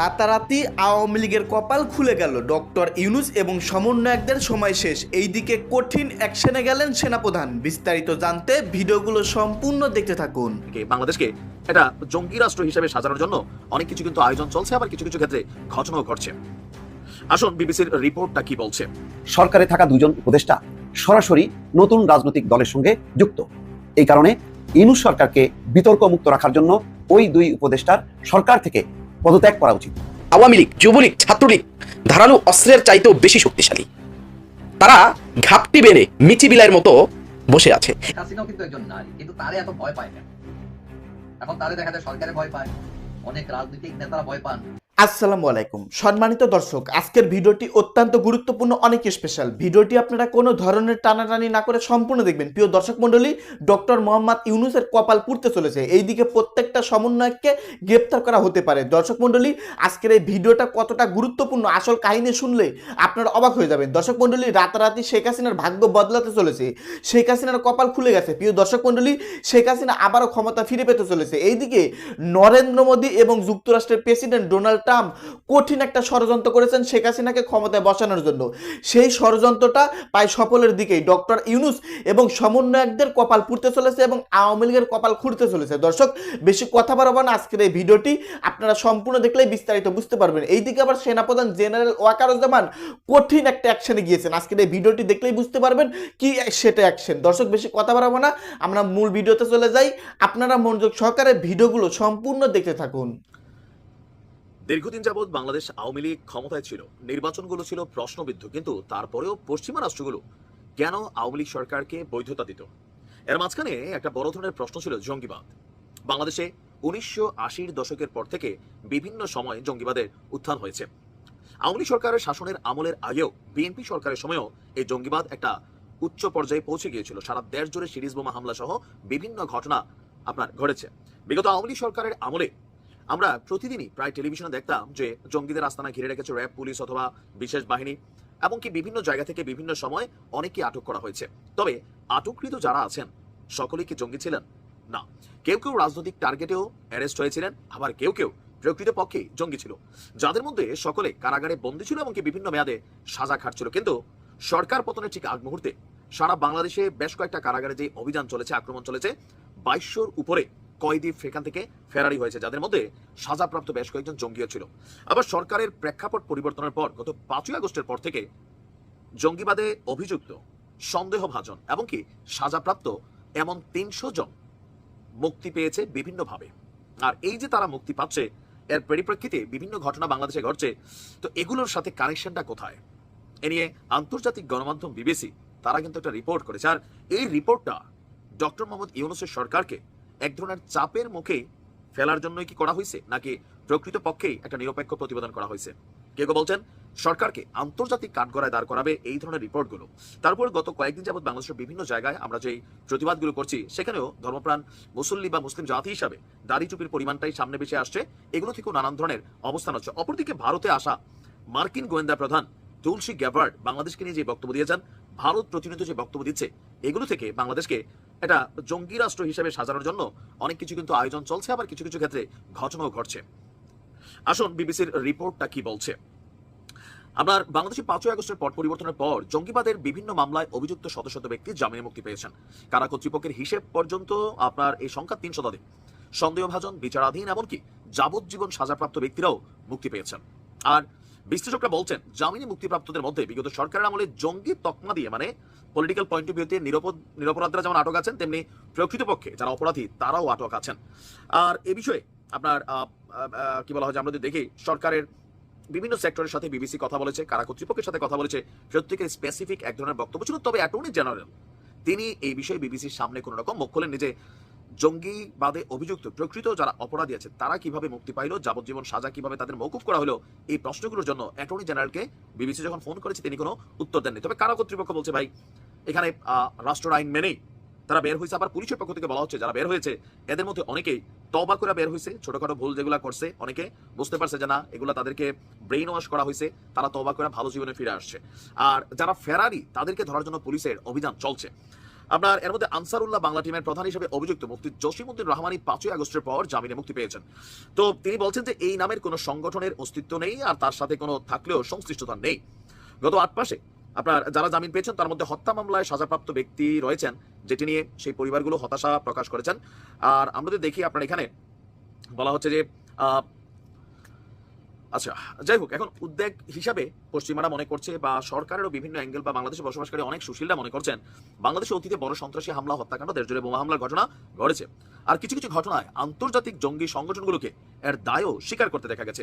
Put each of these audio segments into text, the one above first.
রাতারাতি আওয়ামী লীগের কপাল খুলে গেল। ডক্টর ইউনুস এবং সমন্বয়কদের সময় শেষ। এইদিকে কঠিন অ্যাকশনে গেলেন সেনাপ্রধান। বিস্তারিত জানতে ভিডিওগুলো সম্পূর্ণ দেখতে থাকুন। কে বাংলাদেশকে এটা জঙ্গি রাষ্ট্র হিসেবে সাজানোর জন্য অনেক কিছু কিন্তু আয়োজন চলছে আবার কিছু কিছু ক্ষেত্রে ঘটনাও ঘটছে। আসুন বিবিসির রিপোর্টটা কি বলছে? সরকারে থাকা দুজন উপদেষ্টা সরাসরি নতুন রাজনৈতিক দলের সঙ্গে যুক্ত। এই কারণে ইনুস সরকারকে বিতর্ক মুক্ত রাখার জন্য ওই দুই উপদেষ্টার সরকার থেকে পদত্যাগ করা উচিত। আওয়ামী লীগ, যুবলীগ, ছাত্রলীগ ধারালো অস্ত্রের চাইতেও বেশি শক্তিশালী। তারা ঘাপটি বেড়ে মিচি বিলাইয়ের মতো বসে আছে। কিন্তু তারে এত ভয় পায় না এখন তারে দেখা যায় সরকারে ভয় পায়, অনেক রাজনৈতিক নেতারা ভয় পান। আসসালামু আলাইকুম। সম্মানিত দর্শক, আজকের ভিডিওটি অত্যন্ত গুরুত্বপূর্ণ, অনেক স্পেশাল ভিডিওটি আপনারা কোনো ধরনের টানাটানি না করে সম্পূর্ণ দেখবেন। প্রিয় দর্শক মণ্ডলী ডক্টর মোহাম্মদ ইউনুসের কপাল পুড়তে চলেছে। এইদিকে প্রত্যেকটা সমন্বয়ককে গ্রেপ্তার করা হতে পারে। দর্শক মণ্ডলী, আজকের এই ভিডিওটা কতটা গুরুত্বপূর্ণ আসল কাহিনী শুনলে আপনারা অবাক হয়ে যাবেন। দর্শক মণ্ডলী, রাতারাতি শেখ হাসিনার ভাগ্য বদলাতে চলেছে। শেখ হাসিনার কপাল খুলে গেছে। প্রিয় দর্শক মণ্ডলী, শেখ হাসিনা আবারও ক্ষমতা ফিরে পেতে চলেছে। এইদিকে নরেন্দ্র মোদী এবং যুক্তরাষ্ট্রের প্রেসিডেন্ট ডোনাল্ড ট্রাম্প কঠিন একটা ষড়যন্ত্র করেছেন শেখ হাসিনাকে ক্ষমতায় বসানোর জন্য। সেই ষড়যন্ত্রটা প্রায় সফলের দিকেই। ডক্টর ইউনুস এবং সমন্বয়কদের কপাল পুড়তে চলেছে এবং আওয়ামী লীগের কপাল খুঁড়তে চলেছে। দর্শক, বেশি কথা বাড়াবো না আজকের এই ভিডিওটি। আপনারা সম্পূর্ণ দেখলেই বিস্তারিত বুঝতে পারবেন। এইদিকে আবার সেনাপ্রধান জেনারেল ওয়াকারুজ্জামান কঠিন একটা অ্যাকশনে গিয়েছেন। আজকের এই ভিডিওটি দেখলেই বুঝতে পারবেন কি সেটা অ্যাকশন। দর্শক, বেশি কথা বাড়াবো না। আমরা মূল ভিডিওতে চলে যাই। আপনারা মনোযোগ সহকারে ভিডিওগুলো সম্পূর্ণ দেখতে থাকুন। দীর্ঘদিন যাবৎ বাংলাদেশ আওয়ামী লীগ ক্ষমতায় ছিল, নির্বাচনগুলো ছিল প্রশ্নবিদ্ধ, কিন্তু তারপরেও পশ্চিমা রাষ্ট্রগুলো কেন আওয়ামী লীগ সরকারকে বৈধতা দিত? এর মাঝখানে একটা বড় ধরনের প্রশ্ন ছিল জঙ্গিবাদ। বাংলাদেশে উনিশশো আশির দশকের পর থেকে বিভিন্ন সময়ে জঙ্গিবাদের উত্থান হয়েছে। আওয়ামী সরকারের শাসনের আমলের আগেও বিএনপি সরকারের সময়ও এই জঙ্গিবাদ একটা উচ্চ পর্যায়ে পৌঁছে গিয়েছিল। সারা দেশ জুড়ে সিরিজ বোমা হামলা সহ বিভিন্ন ঘটনা আপনার ঘটেছে। বিগত আওয়ামী সরকারের আমলে আমরা প্রতিদিনই প্রায় টেলিভিশনে দেখতাম যে জঙ্গিদের আস্তানা ঘিরে রেখেছে র্যাব, পুলিশ অথবা বিশেষ বাহিনী, এমনকি বিভিন্ন জায়গা থেকে বিভিন্ন সময় অনেককে আটক করা হয়েছে। তবে আটককৃত যারা আছেন, সকলেই কি জঙ্গি ছিলেন? না। কেউ কেউ রাজনৈতিক টার্গেটেও অ্যারেস্ট হয়েছিলেন, আবার কেউ কেউ প্রকৃতপক্ষে জঙ্গি ছিল। যাদের মধ্যে সকলে কারাগারে বন্দী ছিল এমনকি বিভিন্ন মেয়াদে সাজা খাটছিল। কিন্তু সরকার পতনের ঠিক আগ মুহূর্তে সারা বাংলাদেশে বেশ কয়েকটা কারাগারে যে অভিযান চলেছে, আক্রমণ চলেছে, বাইশশোর উপরে কয়েদি সেখান থেকে ফেরারি হয়েছে, যাদের মধ্যে সাজাপ্রাপ্ত বেশ কয়েকজন জঙ্গিও ছিল। আবার সরকারের প্রেক্ষাপট পরিবর্তনের পর গত পাঁচই আগস্টের পর থেকে জঙ্গিবাদে অভিযুক্ত, সন্দেহভাজন, এমনকি সাজাপ্রাপ্ত এমন তিনশো জন মুক্তি পেয়েছে বিভিন্নভাবে। আর এই যে তারা মুক্তি পাচ্ছে, এর পরিপ্রেক্ষিতে বিভিন্ন ঘটনা বাংলাদেশে ঘটছে। তো এগুলোর সাথে কানেকশনটা কোথায়? এ নিয়ে আন্তর্জাতিক গণমাধ্যম বিবিসি তারা কিন্তু একটা রিপোর্ট করেছে। আর এই রিপোর্টটা ডক্টর মোহাম্মদ ইউনুসের সরকারকে এক ধরনের চাপের মুখে ফেলার জন্যই কি করা হয়েছে? নাকি প্রকৃত পক্ষেই একটা নিরপেক্ষ প্রতিবেদন করা হয়েছে? কেউ কেউ বলছেন? সরকারকে আন্তর্জাতিক কাঠগড়ায় দাঁড় করাবে এই ধরনের রিপোর্টগুলো। তারপর গত কয়েকদিন যাবত বাংলাদেশের বিভিন্ন জায়গায় আমরা যেই প্রতিবাদগুলো করছি, সেখানেও ধর্মপ্রাণ মুসল্লি বা মুসলিম জাতি হিসাবে দাড়ি চুপির পরিমাণটাই সামনে বেশি আসছে। এগুলো থেকেও নানান ধরনের অবস্থান হচ্ছে। অপরদিকে ভারতে আসা মার্কিন গোয়েন্দা প্রধান তুলসী গ্যাবার্ড বাংলাদেশকে নিয়ে যে বক্তব্য দিয়েছেন, ভারত প্রতিনিয়ত যে বক্তব্য দিচ্ছে, এগুলো থেকে বাংলাদেশকে একটা জঙ্গি রাষ্ট্র হিসেবে সাজানোর জন্য অনেক কিছু কিন্তু আয়োজন চলছে, আবার কিছু কিছু ক্ষেত্রে ঘটনাও ঘটছে। আসুন বিবিসির রিপোর্টটা কি বলছে? আপনার বাংলাদেশে পাঁচই আগস্টের পট পরিবর্তনের পর জঙ্গিবাদের বিভিন্ন মামলায় অভিযুক্ত শত শত ব্যক্তি জামিনে মুক্তি পেয়েছেন। কারা কর্তৃপক্ষের হিসেব পর্যন্ত আপনার এই সংখ্যা তিন শতাধিক। সন্দেহভাজন, বিচারাধীন, এমনকি যাবজ্জীবন সাজাপ্রাপ্ত ব্যক্তিরাও মুক্তি পেয়েছেন। আর বিশ্লেষকরা বলছেন, জামিনে মুক্তিপ্রাপ্তদের মধ্যে বিগত সরকারের আমলে জঙ্গি তকমা দিয়ে মানে পলিটিক্যাল পয়েন্ট অফ ভিউতে নিরপরাধরা যেমন আটক আছেন, তেমনি প্রকৃতপক্ষে যারা অপরাধী, তারাও আটক আছেন। আর এ বিষয়ে আপনার কি বলা হয় আমরা যদি দেখি, সরকারের বিভিন্ন সেক্টরের সাথে বিবিসি কথা বলেছে, কারা কর্তৃপক্ষের সাথে কথা বলেছে, প্রত্যেকের স্পেসিফিক এক ধরনের বক্তব্য ছিল, তবে অ্যাটর্নি জেনারেল তিনি এই বিষয়ে বিবিসির সামনে কোনো রকম মুখ খোলেননি যে জঙ্গিবাদে অভিযুক্ত প্রকৃত যারা অপরাধী আছে, তারা কীভাবে মুক্তি পাইলো, যাবজ্জীবন সাজা কীভাবে তাদের মৌকুফ করা হলো, এই প্রশ্নগুলোর জন্য অ্যাটর্নি জেনারেলকে বিবিসি যখন ফোন করেছে, তিনি কোনো উত্তর দেননি। তবে কারা কর্তৃপক্ষ বলছে, ভাই, এখানে রাষ্ট্র আইন মেনেই তারা বের হয়েছে আবার পুলিশের পক্ষ থেকে বলা হচ্ছে, যারা বের হয়েছে, এদের মধ্যে অনেকেই তবা করে বের হয়েছে ছোটখাটো ভুল যেগুলো করছে, অনেকে বুঝতে পারছে যে না, এগুলো তাদেরকে ব্রেইন ওয়াশ করা হয়েছে তারা তবা করে ভালো জীবনে ফিরে আসছে। আর যারা ফেরারি, তাদেরকে ধরার জন্য পুলিশের অভিযান চলছে। আপনার এর মধ্যে আনসারুল্লাহ বাংলা টিমের প্রধান হিসেবে অভিযুক্ত মুফতি জসিমুদ্দিন রহমানি পাঁচই আগস্টের পর জামিনে মুক্তি পেয়েছেন। তো তিনি বলছেন যে এই নামের কোনো সংগঠনের অস্তিত্ব নেই আর তার সাথে কোনো থাকলেও সংশ্লিষ্টতা নেই। গত আট মাসে আপনার যারা জামিন পেয়েছেন তার মধ্যে হত্যা মামলায় সাজাপ্রাপ্ত ব্যক্তি রয়েছেন যেটি নিয়ে সেই পরিবারগুলো হতাশা প্রকাশ করেছেন। আর আমরা যদি দেখি আপনার এখানে বলা হচ্ছে যে আচ্ছা যাই হোক, এখন উদ্বেগ হিসাবে পশ্চিমারা মনে করছে বা সরকারেরও বিভিন্ন অ্যাঙ্গেল বা বাংলাদেশে বসবাসকারী অনেক সুশীলরা মনে করছেন বাংলাদেশে অতীতে বড় সন্ত্রাসী, হামলা, হত্যাকাণ্ড দেশ জুড়ে বোমা হামলার ঘটনা ঘটেছে। আর কিছু কিছু ঘটনায় আন্তর্জাতিক জঙ্গি সংগঠনগুলোকে এর দায়ও স্বীকার করতে দেখা গেছে।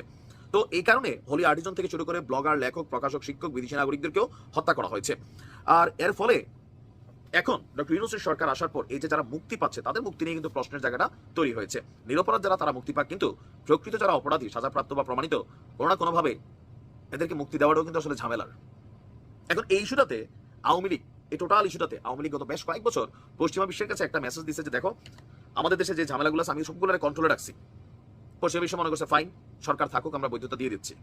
তো এই কারণে হোলি আর্টিজন থেকে শুরু করে ব্লগার, লেখক, প্রকাশক, শিক্ষক, বিদেশি নাগরিকদেরকেও হত্যা করা হয়েছে। আর এর ফলে এখন ডক্টর ইউনুসের সরকার আসার পর এই যে যারা মুক্তি পাচ্ছে, তাদের মুক্তি নিয়ে কিন্তু প্রশ্নের জায়গাটা তৈরি হয়েছে। নিরপরাধ যারা, তারা মুক্তি পাক কিন্তু প্রকৃত যারা অপরাধী, সাজাপ্রাপ্ত বা প্রমাণিত, কোনো না কোনোভাবে এদেরকে মুক্তি দেওয়াটাও কিন্তু আসলে ঝামেলার। এখন এই ইস্যুটাতে আওয়ামী লীগ, এই টোটাল ইস্যুটাতে আওয়ামী লীগ গত বেশ কয়েক বছর পশ্চিমা বিশ্বের কাছে একটা মেসেজ দিচ্ছে যে, দেখো, আমাদের দেশে যে ঝামেলাগুলো আছে, আমি সবগুলো কন্ট্রোলে রাখছি। পশ্চিমা বিশ্ব মনে করছে ফাইন সরকার থাকুক আমরা বৈধতা দিয়ে দিচ্ছি।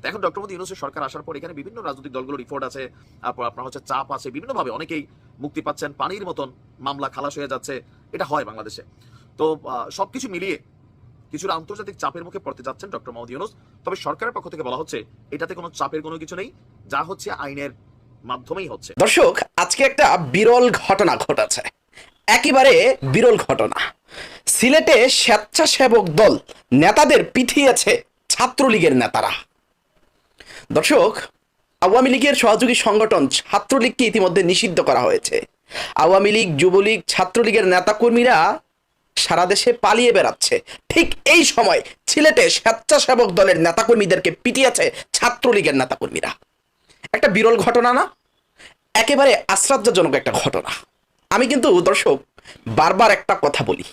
তো এখন ডক্টর মোদী ইউনুসের সরকার আসার পর এখানে বিভিন্ন রাজনৈতিক দলগুলো রিপোর্ট আছে তারপর আপনার হচ্ছে চাপ আছে বিভিন্নভাবে অনেকেই মুক্তি পাচ্ছেন পানির মতন মামলা খালাস হয়ে যাচ্ছে এটা হয় বাংলাদেশে। তো আহ, সবকিছু মিলিয়ে কিছুটা আন্তর্জাতিক চাপের মুখে পড়তে যাচ্ছেন ডক্টর মোহাম্মদ ইউনুস। তবে সরকারের পক্ষ থেকে বলা হচ্ছে এটাতে কোনো চাপের কোনো কিছু নেই যা হচ্ছে আইনের মাধ্যমেই হচ্ছে। দর্শক আজকে একটা বিরল ঘটনা ঘটেছে। একেবারে বিরল ঘটনা। সিলেটে স্বেচ্ছাসেবক দল নেতাদের পিঠিয়েছে ছাত্রলীগের নেতারা। দর্শক, আওয়ামী লীগের সহযোগী সংগঠন ছাত্রলীগকে ইতিমধ্যে নিষিদ্ধ করা হয়েছে। আওয়ামী লীগ, যুবলীগ, ছাত্রলীগের নেতাকর্মীরা সারা দেশে পালিয়ে বেড়াচ্ছে। ঠিক এই সময় সিলেটে স্বেচ্ছাসেবক দলের নেতাকর্মীদেরকে পিটিয়েছে ছাত্রলীগের নেতাকর্মীরা। একটা বিরল ঘটনা না? একেবারে আশ্চর্যজনক একটা ঘটনা। আমি কিন্তু, দর্শক বারবার একটা কথা বলি।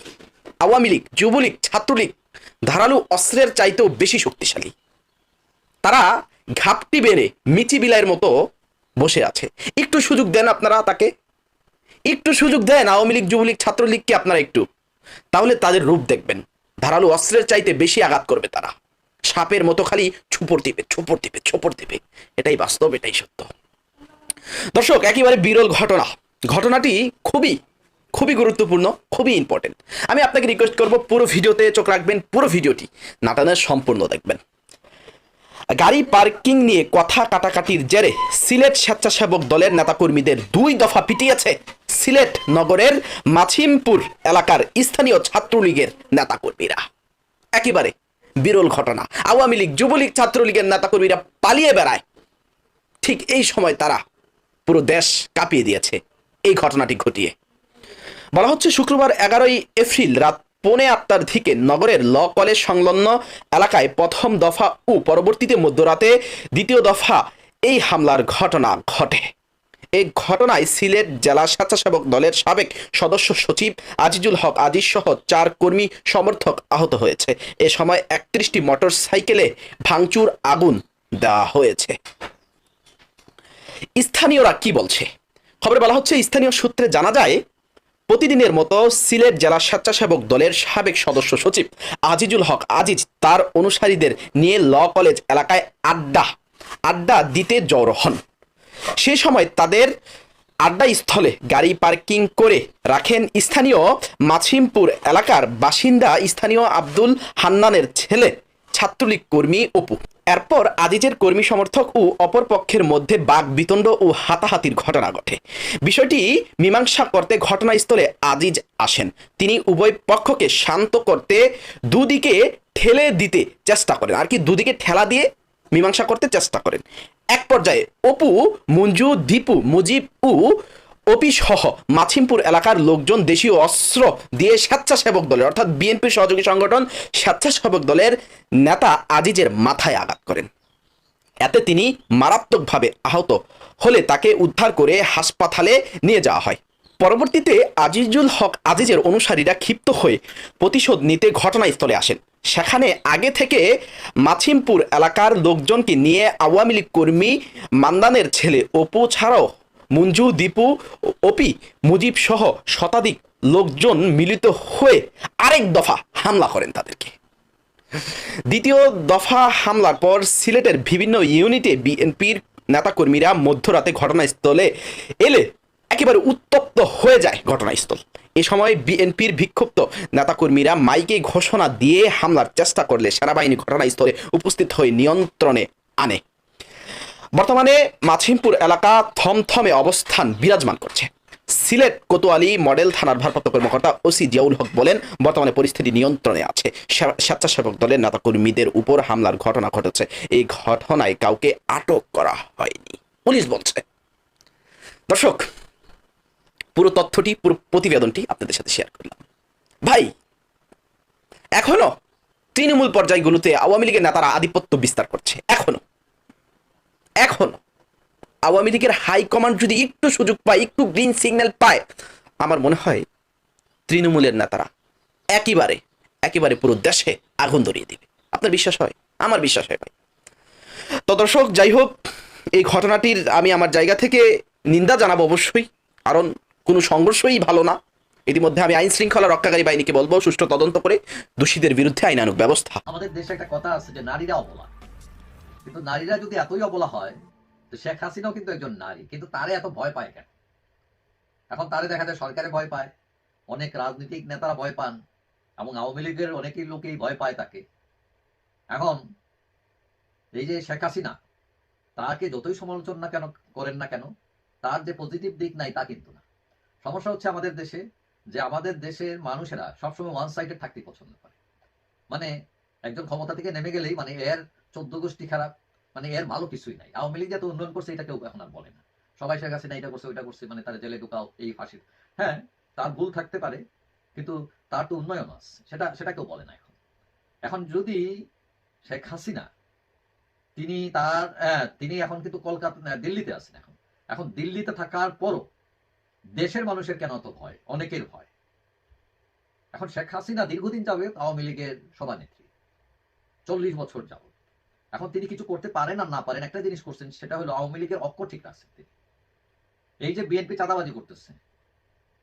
আওয়ামী লীগ, যুবলীগ, ছাত্রলীগ ধারালো অস্ত্রের চাইতেও বেশি শক্তিশালী। তারা ঘাপটি বেড়ে মিচি বিলাইয়ের মতো বসে আছে। একটু সুযোগ দেন আপনারা তাকে। একটু সুযোগ দেন আওয়ামী লীগ, যুবলীগ, ছাত্রলীগকে আপনারা একটু। তাহলে তাদের রূপ দেখবেন। ধারালো অস্ত্রের চাইতে বেশি আঘাত করবে তারা। সাপের মতো খালি ছুপর দিবে ছুপর দিবে ছুপর দিবে। এটাই বাস্তব, এটাই সত্য। দর্শক, একেবারে বিরল ঘটনা। ঘটনাটি খুবই খুবই গুরুত্বপূর্ণ, খুবই ইম্পর্টেন্ট আমি আপনাকে রিকোয়েস্ট করব, পুরো ভিডিওতে চোখ রাখবেন, পুরো ভিডিওটি। নাটানের সম্পূর্ণ দেখবেন। গাড়ি পার্কিং নিয়ে কথা কাটাকাটির জেরে সিলেট স্বেচ্ছাসেবক দলের নেতাকর্মীদের দুই দফা পিটিয়েছে সিলেট নগরের মাছিমপুর এলাকার স্থানীয় ছাত্রলীগের নেতাকর্মীরা। একেবারে বিরল ঘটনা। আওয়ামী লীগ, যুবলীগ ছাত্রলীগের নেতাকর্মীরা পালিয়ে বেড়ায়। ঠিক এই সময় তারা পুরো দেশ কাঁপিয়ে দিয়েছে। এই ঘটনাটি ঘটিয়ে। বলা হচ্ছে শুক্রবার এগারোই এপ্রিল রাত পৌনে আটটার দিকে নগরের ল কলেজ সংলগ্ন এলাকায় প্রথম দফা ও পরবর্তীতে মধ্যরাতে দ্বিতীয় দফা এই হামলার ঘটনা ঘটে। এই ঘটনায় সিলেট জেলা স্বেচ্ছাসেবক দলের সাবেক সদস্য সচিব আজিজুল হক আজিজ সহ চার কর্মী সমর্থক আহত হয়েছে। এ সময় একত্রিশটি মোটর সাইকেলে ভাঙচুর আগুন দেওয়া হয়েছে। স্থানীয়রা কি বলছে? খবরে বলা হচ্ছে, স্থানীয় সূত্রে জানা যায় প্রতিদিনের মতো সিলেট জেলা স্বেচ্ছাসেবক দলের সাবেক সদস্য সচিব আজিজুল হক আজিজ তার অনুসারীদের নিয়ে ল কলেজ এলাকায় আড্ডা আড্ডা দিতে জড়ো হন। সে সময় তাদের আড্ডা স্থলে গাড়ি পার্কিং করে রাখেন স্থানীয় মাছিমপুর এলাকার বাসিন্দা স্থানীয় আব্দুল হান্নানের ছেলে ছাত্রলীগ কর্মী অপু। এরপর আজিজের কর্মী সমর্থক ও অপর পক্ষের মধ্যে বাঘ বিতণ্ড ও হাতাহাতির ঘটনা ঘটে। বিষয়টি মীমাংসা করতে ঘটনাস্থলে আজিজ আসেন। তিনি উভয় পক্ষকে শান্ত করতে দুদিকে ঠেলে দিতে চেষ্টা করেন, আর কি দুদিকে ঠেলা দিয়ে মীমাংসা করতে চেষ্টা করেন। এক পর্যায়ে অপু, মঞ্জু, দীপু, মুজিব ও অপি সহ মাছিমপুর এলাকার লোকজন দেশীয় অস্ত্র দিয়ে স্বেচ্ছাসেবক দলের, অর্থাৎ বিএনপির সহযোগী সংগঠন স্বেচ্ছাসেবক দলের নেতা আজিজের মাথায় আঘাত করেন। এতে তিনি মারাত্মকভাবে আহত হলে তাকে উদ্ধার করে হাসপাতালে নিয়ে যাওয়া হয়। পরবর্তীতে আজিজুল হক আজিজের অনুসারীরা ক্ষিপ্ত হয়ে প্রতিশোধ নিতে ঘটনাস্থলে আসেন। সেখানে আগে থেকে মাছিমপুর এলাকার লোকজনকে নিয়ে আওয়ামী লীগ কর্মী মান্দানের ছেলে অপু ছাড়াও মঞ্জু, দীপু, অপি, মুজিব সহ শতাধিক লোকজন মিলিত হয়ে আরেক দফা হামলা করেন তাদেরকে। দ্বিতীয় দফা হামলার পর সিলেটের বিভিন্ন ইউনিটে বিএনপির নেতাকর্মীরা মধ্যরাতে ঘটনাস্থলে এলে একেবারে উত্তপ্ত হয়ে যায় ঘটনাস্থল। এ সময় বিএনপির বিক্ষুব্ধ নেতাকর্মীরা মাইকে ঘোষণা দিয়ে হামলার চেষ্টা করলে সেনাবাহিনী ঘটনাস্থলে উপস্থিত হয়ে নিয়ন্ত্রণে আনে। বর্তমানে মাছিমপুর এলাকা থমথমে অবস্থান বিরাজমান করছে। সিলেট, কোতোয়ালি মডেল থানার ভারপ্রাপ্ত কর্মকর্তা ওসি জিয়াউল হক বলেন, বর্তমানে পরিস্থিতি নিয়ন্ত্রণে আছে। স্বেচ্ছাসেবক দলের নেতাকর্মীদের উপর হামলার ঘটনা ঘটেছে। এই ঘটনায় কাউকে আটক করা হয়নি। পুলিশ বলছে। দর্শক, পুরো তথ্যটি, পুরো প্রতিবেদনটি আপনাদের সাথে শেয়ার করলাম। ভাই, এখনও তৃণমূল পর্যায়গুলোতে আওয়ামী লীগের নেতারা আধিপত্য বিস্তার করছে। এখনও। এখনও আওয়ামী লীগের হাইকমান্ড যদি একটু সুযোগ পায়, একটু গ্রিন সিগন্যাল পায়, আমার মনে হয় তৃণমূলের নেতারা একেবারে একেবারে পুরো দেশে আগুন ধরিয়ে দেবে। আপনার বিশ্বাস হয়? আমার বিশ্বাস হয় ভাই। তো দর্শক, যাই হোক, এই ঘটনাটির আমি আমার জায়গা থেকে নিন্দা জানাব অবশ্যই, কারণ কোনো সংঘর্ষই ভালো না। ইতিমধ্যে আমি আইন শৃঙ্খলা রক্ষাকারী বাহিনীকে বলব, সুষ্ঠু তদন্ত করে দোষীদের বিরুদ্ধে আইনানুক ব্যবস্থা। আমাদের দেশে একটা কথা আছে যে, নারীরা অবলা কিন্তু নারীরা যদি এতই অবলা হয়, তো শেখ হাসিনাও কিন্তু একজন নারী, কিন্তু তারে এত ভয় পায় কেন? এখন তারে দেখা যায় সরকারে ভয় পায়, অনেক রাজনৈতিক নেতারা ভয় পান, এবং আওয়ামী লীগের অনেকেই লোকেই ভয় পায় তাকে। এখন এই যে শেখ হাসিনা, তাকে যতই সমালোচনা কেন করেন না কেন, তার যে পজিটিভ দিক নাই তা কিন্তু না। সমস্যা হচ্ছে আমাদের দেশে যে আমাদের দেশের মানুষেরা সবসময় ওয়ান সাইডে থাকতে পছন্দ করে। মানে একজন ক্ষমতা থেকে নেমে গেলেই মানে এর চোদ্দ গোষ্ঠী খারাপ মানে এর ভালো কিছুই নাই। আওয়ামী লীগ যত উন্নয়ন করছে এটা কেউ এখন আর বলে না। সবাই শেখ হাসিনা এটা করছে, ওইটা করছে মানে তারা জেলে ঢুকাও, এই ফাঁসির। হ্যাঁ তার ভুল থাকতে পারে, কিন্তু তার তো উন্নয়ন আছে, সেটা সেটা কেউ বলে না এখন। এখন যদি শেখ হাসিনা, তিনি তার তিনি এখন কিন্তু কলকাতা দিল্লিতে আছেন এখন। এখন দিল্লিতে থাকার পরও দেশের মানুষের কেন অত ভয়? অনেকের ভয়। এখন শেখ হাসিনা দীর্ঘদিন যাবে আওয়ামী লীগের সভানেত্রী, চল্লিশ বছর যাবত এখন তিনি কিছু করতে পারেন আর না পারেন, একটা জিনিস করছেন, সেটা হলো আওয়ামী লীগের অক্ষ ঠিক রাখছেন এই যে বিএনপি চাঁদাবাজি করতেছে,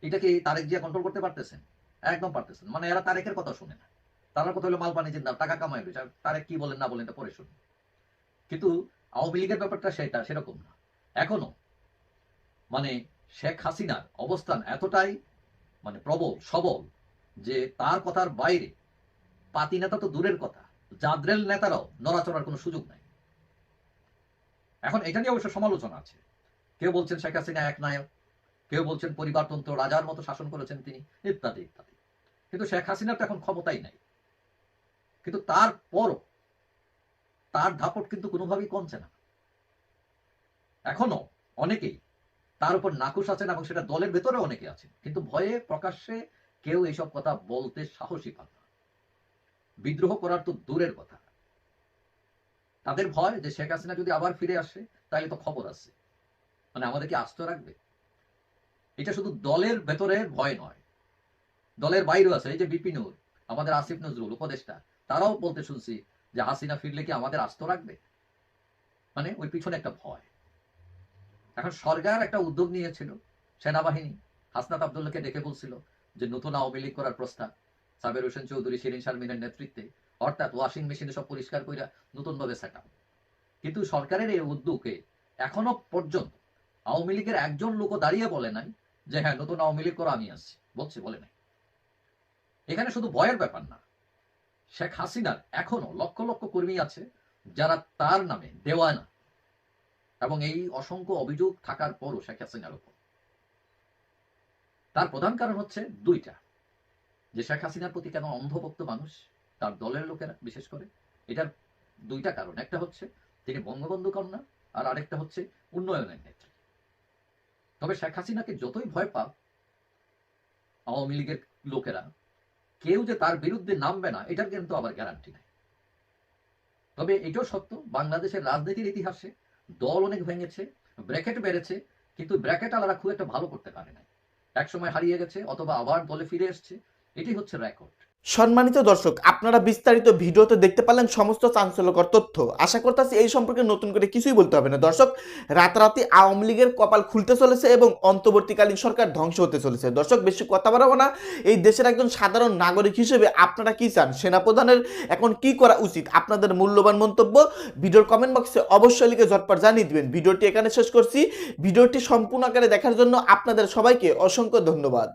এটা কি তারেক জিয়া কন্ট্রোল করতে পারতেছেন? একদম পারতেছেন মানে এরা তারেকের কথা শুনে না। তার কথা হলো মাল পানি জিন্দা টাকা কামাই তারেক কি বলেন না বলেন পরে শুনুন। কিন্তু আওয়ামী লীগের ব্যাপারটা সেটা, সেরকম না। এখনও মানে শেখ হাসিনার অবস্থান এতটাই মানে প্রবল, সবল, যে তার কথার বাইরে, পাতি নেতা তো দূরের কথা। জাদ্রেল নেতারাও নড়াচড়ার কোনো সুযোগ নাই। এখন এটা নিয়ে অবশ্য সমালোচনা আছে। কেউ বলছেন শেখ হাসিনা এক নায়ক, কেউ বলছেন পরিবারতন্ত্র রাজার মতো শাসন করেছেন তিনি, ইত্যাদি ইত্যাদি। কিন্তু শেখ হাসিনার তো এখন ক্ষমতাই নাই। কিন্তু তারপরও তার ধাপট কিন্তু কোনোভাবেই কমছে না। এখনও অনেকেই তার উপর নাকুশ আছেন এবং সেটা দলের ভেতরে অনেকে আছেন। কিন্তু ভয়ে প্রকাশ্যে কেউ এইসব কথা বলতে সাহসী পান না। বিদ্রোহ করার তো দূরের কথা। তাদের ভয় যে শেখ হাসিনা যদি আবার ফিরে আসে তাহলে তো খবর আছে। মানে আমাদেরকে আস্ত রাখবে। এটা শুধু দলের ভেতরের ভয় নয়। দলের বাইরেও আছে, এই যে বিপিনুর আমাদের আসিফ নজরুল উপদেষ্টা, তারাও বলতে শুনছি যে হাসিনা ফিরলে কি আমাদের আস্ত রাখবে? মানে ওই পিছনে একটা ভয়। এখন সরকার একটা উদ্যোগ নিয়েছিল, সেনাবাহিনী, হাসনাত আবদুল্লাহকে ডেকে বলছিল যে নতুন আওয়ামী লীগ করার প্রস্তাব। সাবের হোসেন চৌধুরী, শিরিন শারমিনের নেতৃত্বে, অর্থাৎ ওয়াশিং মেশিনে সব পরিষ্কার কইরা নতুন ভাবে সেট কিন্তু সরকারের এই উদ্যোগে এখনও পর্যন্ত আওয়ামী লীগের একজন লোকও দাঁড়িয়ে বলে নাই যে হ্যাঁ নতুন আওয়ামী লীগ করো, আমি আসছি। বলছে, বলে নাই। এখানে শুধু ভয়ের ব্যাপার না, শেখ হাসিনার এখনও লক্ষ লক্ষ কর্মী আছে যারা তার নামে দেওয়ানা এবং এই অসংখ্য অভিযোগ থাকার পরও শেখ হাসিনার উপর। তার প্রধান কারণ হচ্ছে দুইটা। যে শেখ হাসিনার প্রতি কেন অন্ধভক্ত মানুষ, তার দলের লোকেরা বিশেষ করে, এটার দুইটা কারণ। একটা হচ্ছে তিনি বঙ্গবন্ধু কন্যা, আর আরেকটা হচ্ছে উন্নয়নের নেত্রী। তবে শেখ হাসিনাকে যতই ভয় পাক, আওয়ামী লীগের লোকেরা, কেউ যে তার বিরুদ্ধে নামবে না, এটার কিন্তু আবার গ্যারান্টি নাই। তবে এটাও সত্য, বাংলাদেশের রাজনীতির ইতিহাসে দল অনেক ভেঙেছে, ব্র্যাকেট বেড়েছে, কিন্তু ব্র্যাকেট আলাদা খুব একটা ভালো করতে পারে না একসময় হারিয়ে গেছে, অথবা আবার দলে ফিরে এসছে এটি হচ্ছে রেকর্ড সম্মানিত দর্শক, আপনারা বিস্তারিত ভিডিওতে দেখতে পারলেন সমস্ত চাঞ্চল্যকর তথ্য। আশা করতেছি এই সম্পর্কে নতুন করে কিছুই বলতে হবে না। দর্শক, রাতারাতি আওয়ামী লীগের কপাল খুলতে চলেছে এবং অন্তর্বর্তীকালীন সরকার ধ্বংস হতে চলেছে। দর্শক, বেশি কথা বাড়াবো না। এই দেশের একজন সাধারণ নাগরিক হিসেবে আপনারা কি চান? সেনাপ্রধানের এখন কি করা উচিত? আপনাদের মূল্যবান মন্তব্য ভিডিওর কমেন্ট বক্সে অবশ্যই লিখে ঝটপট জানিয়ে দিবেন। ভিডিওটি এখানে শেষ করছি। ভিডিওটি সম্পূর্ণ আকারে দেখার জন্য আপনাদের সবাইকে অসংখ্য ধন্যবাদ।